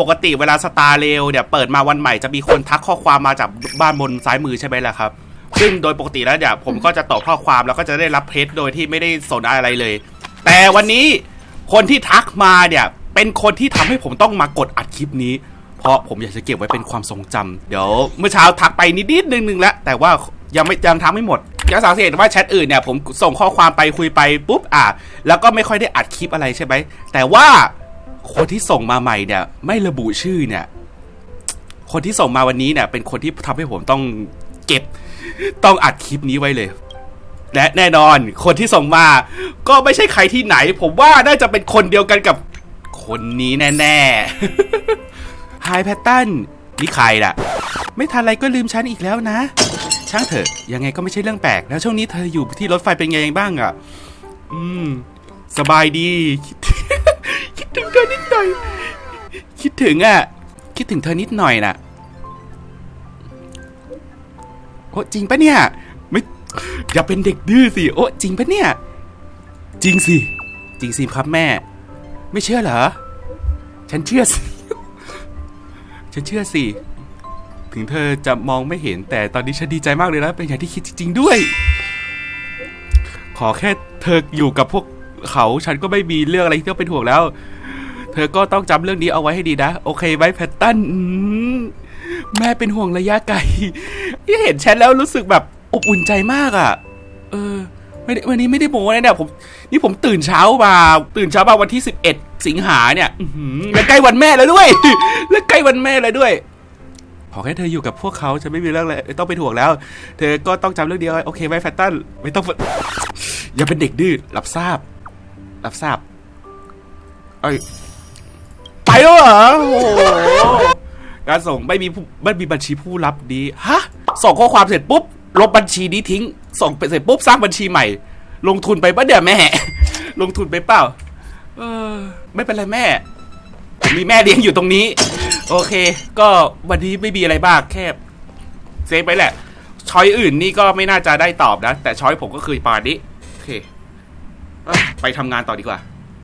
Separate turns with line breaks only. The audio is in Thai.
ปกติเวลาสตาร์เรลเนี่ยเปิดมาวันใหม่จะมีคนทักข้อความมาจากบ้านบนซ้ายมือใช่ไหมล่ะครับ ซึ่งโดยปกติแล้วเนี่ยผมก็จะตอบข้อความแล้วก็จะได้รับเพจโดยที่ไม่ได้สนอะไรเลย แต่วันนี้คนที่ทักมาเนี่ยเป็นคนที่ทำให้ผมต้องมากดอัดคลิปนี้ เพราะผมอยากจะเก็บไว้เป็นความทรงจำเดี๋ยวเมื่อเช้าทักไปนิดๆนึงนึงแล้วแต่ว่ายังไม่ยังทักไม่หมดยังสังเกตว่าแชทอื่นเนี่ยผมส่งข้อความไปคุยไปปุ๊บอะแล้วก็ไม่ค่อยได้อัดคลิปอะไรใช่ไหมแต่ว่า คนที่ส่งมาใหม่เนี่ย ไม่ระบุชื่อเนี่ย คนที่ส่งมาวันนี้เนี่ย เป็นคนที่ทำให้ผมต้องเก็บ ต้องอัดคลิปนี้ไว้เลย และแน่นอน คนที่ส่งมา ก็ไม่ใช่ใครที่ไหน ผมว่าน่าจะเป็นคนเดียวกันกับ คนนี้แน่ๆไฮแพตตันนี่ใครล่ะ ไม่ทันอะไรก็ลืมฉันอีกแล้วนะ ช่างเถอะ ยังไงก็ไม่ใช่เรื่องแปลก แล้วช่วงนี้เธออยู่ที่รถไฟเป็นไงบ้างอะ อืม สบายดีคิดถึงเธอนิ น่อย คิดถึงอะ คิดถึงเธอนิดหน่อยน่ะ โอ้จริงปะเนี่ย ไม่อย่าเป็นเด็กดื้อสิ โอ้จริงปะเนี่ย จริงสิ จริงสิครับแม่ ไม่เชื่อเหรอ ฉันเชื่อสิฉันเชื่อสิ ถึงเธอจะมองไม่เห็นแต่ตอนนี้ฉันดีใจมากเลยนะ เป็นอย่างที่คิดจริง ๆ ด้วย ขอแค่เธออยู่กับพวกเขา ฉันก็ไม่มีเรื่องอะไรที่ต้องเป็นห่วงแล้ว ธอก็ต้องจำเรื่องนี้เอาไว้ให้ดีนะ โอเคไหมแพตตันแม่เป็นห่วงระยะไกลที่เห็นแชทแล้วรู้สึกแบบอบอุ่นใจมากอะ่ะ เออไม่ได้วันนี้ไม่ได้โม้นะเนี่ยผมนี่ผมตื่นเช้ามาตื่นเช้ามาวันที่ 11 สิงหาเนี่ยอื้อหือและใกล้วันแม่แล้วด้วยและใกล้วันแม่แล้วด้วยขอแค่เธออยู่กับพวกเขาจะไม่มีเรื่องอะไรต้องเป็นห่วงแล้ว เธอก็ต้องจำเรื่องเดียวโอเคไหมแฟตตันไม่ต้องอย่าเป็นเด็กดื้อรับทราบ รับทราบ เอ้ย แล้วเหรอโอ้โหการส่งไม่มีผู้ไม่มีบัญชีผู้รับดีฮะส่งข้อความเสร็จปุ๊บลบบัญชีนี้ทิ้ง ส่งไปเสร็จปุ๊บสร้างบัญชีใหม่ ลงทุนไปปะเดี๋ยวแม่ ลงทุนไปเปล่า เออ ไม่เป็นไรแม่ผมมีแม่เลี้ยงอยู่ตรงนี้ โอเค ก็วันนี้ไม่มีอะไรบ้างแค่เซฟไปแหละ ช้อยอื่นนี่ก็ไม่น่าจะได้ตอบนะ แต่ช้อยผมก็คือประมานี้ โอเค ไปทำงานต่อดีกว่า